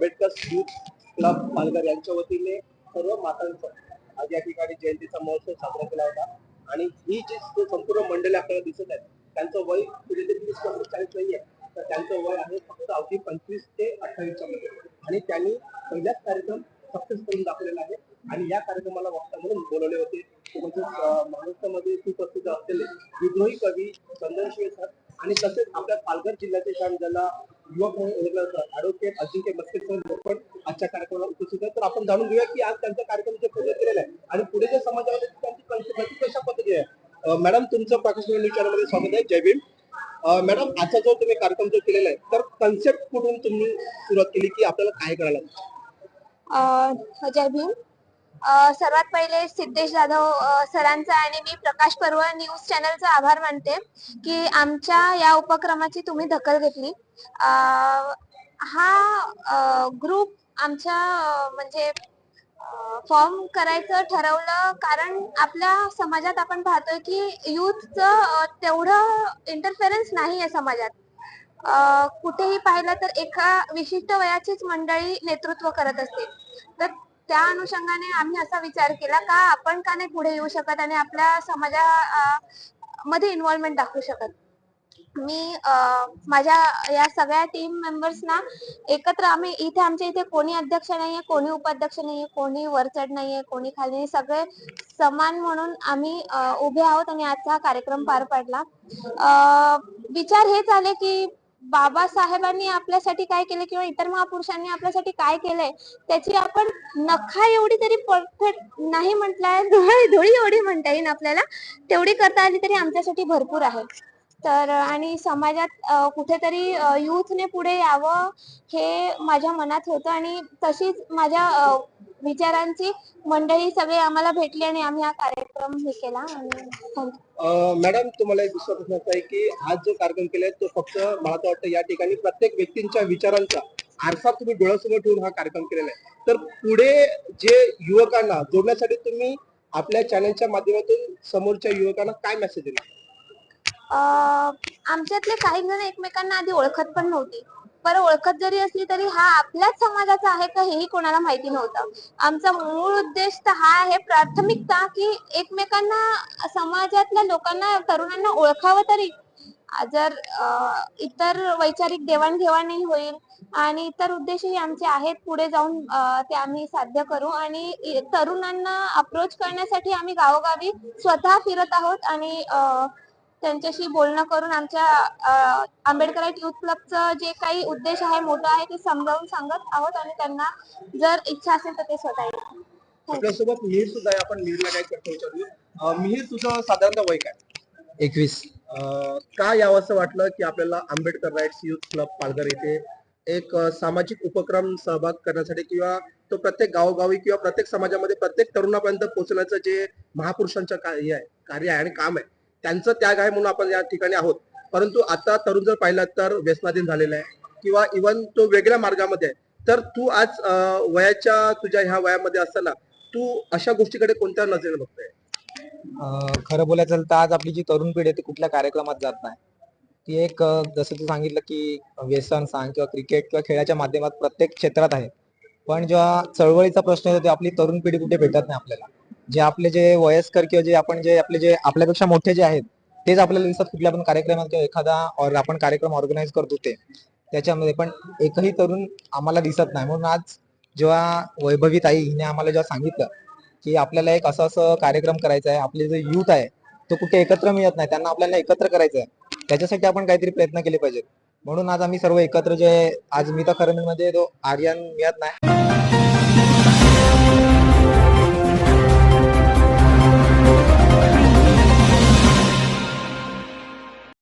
आंबेडकर पालघर यांच्या वतीने सर्व मातांचा आज या ठिकाणी जयंतीचा महोत्सव साजरा केला होता. आणि ही जी संपूर्ण मंडळी आपल्याला दिसत आहेत त्यांचं वय पुढे ते तीस पस्तीस चाळीस नाही आहे तर त्यांचं वय आहे फक्त अवधी पंचवीस ते अठ्ठावीसच्या मध्ये. आणि त्यांनी पहिलाच कार्यक्रम सक्सेस करून दाखवलेला आहे. आणि या कार्यक्रमाला वक्ता म्हणून बोलवले होते. म्हणजे महाराष्ट्रामध्ये सुप्रसिद्ध असलेले विद्रोही कवी चंदनशिवे सर आणि तसेच आपल्या पालघर जिल्ह्याचे शान ज्याला युवक म्हणून ऍडव्होकेट अजिंक्य मस्के सर पण आजच्या कार्यक्रमाला उपस्थित आहेत. तर आपण जाणून घेऊया की आज त्यांचा कार्यक्रम जे पूर्ण केलेला आहे. आणि पुढे जे समाजामध्ये त्यांची संस्कृती कशा पद्धती आहे. मॅडम तुमचं प्रकाशन न्यूज चॅनलमध्ये स्वागत आहे. जय भीम. मॅडम आजचा जो तुम्ही कार्यक्रम जो केलेला आहे तर कन्सेप्ट कुठून तुम्ही सुरुवात केली की आपल्याला काय करायला जय भीम. सर्वात पहिले सिद्धेश जाधव सरांचा आणि मी प्रकाश पर्व न्यूज चॅनलचा आभार मानते की आमच्या या उपक्रमाची तुम्ही दखल घेतली. हा ग्रुप आमच्या म्हणजे फॉर्म करायचं ठरवलं कारण आपल्या समाजात आपण पाहतोय की यूथचं तेवढं इंटरफेरन्स नाही आहे समाजात. कुठेही पाहिलं तर एका विशिष्ट वयाचीच मंडळी नेतृत्व करत असते. तर त्या अनुषंगाने आम्ही असा विचार केला का आपण का नाही पुढे येऊ शकत आणि आपल्या समाजा मध्ये इन्व्हॉल्वमेंट दाखवू शकत? मी माझ्या या सगळ्या टीम मेंबर्सना एकत्र आम्ही इथे आमच्या इथे कोणी अध्यक्ष नाहीये कोणी उपाध्यक्ष नाहीये कोणी वरचढ नाहीये कोणी खाली सगळे समान म्हणून आम्ही उभे आहोत आणि आजचा हा कार्यक्रम पार पाडला. विचार हेच आले की बाबासाहेबांनी आपल्यासाठी काय केले किंवा इतर महापुरुषांनी आपल्यासाठी काय केलंय त्याची आपण नखा एवढी तरी परफेक्ट नाही म्हटलाय धुळी धुळी एवढी म्हणता येईल आपल्याला तेवढी करता आली तरी आमच्यासाठी भरपूर आहे. तर आणि समाजात कुठेतरी युथने पुढे यावं हे माझ्या मनात होतं आणि तशीच माझ्या विचारांची मंडळी सगळे आम्हाला भेटली आणि आम्ही हा कार्यक्रम हे केला आणि मॅडम तुम्हाला एक दुसरा प्रश्न असा आहे की आज जो कार्यक्रम केलाय तो फक्त मला तर वाटतं या ठिकाणी प्रत्येक व्यक्तींच्या विचारांचा आरसा तुम्ही डोळ्यासमोर ठेवून हा कार्यक्रम केलेला आहे. तर पुढे जे युवकांना जोडण्यासाठी तुम्ही आपल्या चॅनलच्या माध्यमातून समोरच्या युवकांना काय मेसेज दिला अं, आमच्यातले काही जण एकमेकांना आधी ओळखत पण नव्हते. पर ओळखत जरी असली तरी हा आपल्याच समाजाचा आहे का हेही कोणाला माहिती नव्हतं. आमचा मूळ उद्देश तर हा आहे प्राथमिकता की एकमेकांना समाजातल्या लोकांना तरुणांना ओळखावं तरी. जर इतर वैचारिक देवाणघेवाणही होईल आणि इतर उद्देशही आमचे आहेत पुढे जाऊन ते आम्ही साध्य करू आणि तरुणांना अप्रोच करण्यासाठी आम्ही गावोगावी स्वतः फिरत आहोत आणि अं, त्यांच्याशी बोलणं करून आमच्या अ, आंबेडकराईट युथ क्लबचं जे काही उद्देश आहे मोठा आहे ते समजावून सांगत आहोत आणि त्यांना जर इच्छा असेल तर ते स्वतः येतील. आपल्यासोबत मिहीर सुद्धा आहे आपण मिहीरला काय करतो विचारूया. अं, मिहीर तुझं साधारणतः वय काय? एकवीस. अं, का यावं असं वाटलं की आपल्याला Ambedkar rights youth club Palghar येथे एक सामाजिक उपक्रम सहभाग करण्यासाठी किंवा तो प्रत्येक गावोगावी किंवा प्रत्येक समाजामध्ये प्रत्येक तरुणापर्यंत पोहोचण्याचं जे महापुरुषांचं कार्य आहे कार्य आहे आणि काम आहे त्यांचं त्याग आहे म्हणून आपण या ठिकाणी आहोत. परंतु आता तरुण जर पाहिलं तर व्यसनाधीन झालेला आहे. किंवा इवन तो वेगळ्या मार्गामध्ये आहे. तर तू आज वयाच्या तुझ्या ह्या वयामध्ये असताना तू अशा गोष्टीकडे कोणत्या नजरेने बघतोय? खरं बोलायचं झालं तर आज आपली जी तरुण पिढी आहे ती कुठल्या कार्यक्रमात जात नाही. ती एक जसं तू सांगितलं की व्यसन सांग किंवा क्रिकेट किंवा खेळाच्या माध्यमात प्रत्येक क्षेत्रात आहे. पण जेव्हा चळवळीचा प्रश्न येतो ते आपली तरुण पिढी कुठे भेटत नाही आपल्याला. जे आपले जे वयस्कर किंवा जे आपण जे आपले जे आपल्यापेक्षा मोठे जे आहेत तेच आपल्याला दिसतात कुठल्या पण कार्यक्रमात किंवा एखादा और आपण कार्यक्रम ऑर्गनाईज करतो ते. त्याच्यामध्ये पण एकही तरुण आम्हाला दिसत नाही. म्हणून आज जेव्हा वैभवी ताई हिने आम्हाला जेव्हा सांगितलं की आपल्याला एक असं असं कार्यक्रम करायचा आहे आपले जे युथ आहे तो कुठे एकत्र मिळत नाही त्यांना आपल्याला एकत्र करायचं आहे त्याच्यासाठी आपण काहीतरी प्रयत्न केले पाहिजेत. म्हणून आज आम्ही सर्व एकत्र जे आज मी तर खरं म्हणजे तो आर्यन मिळत नाही.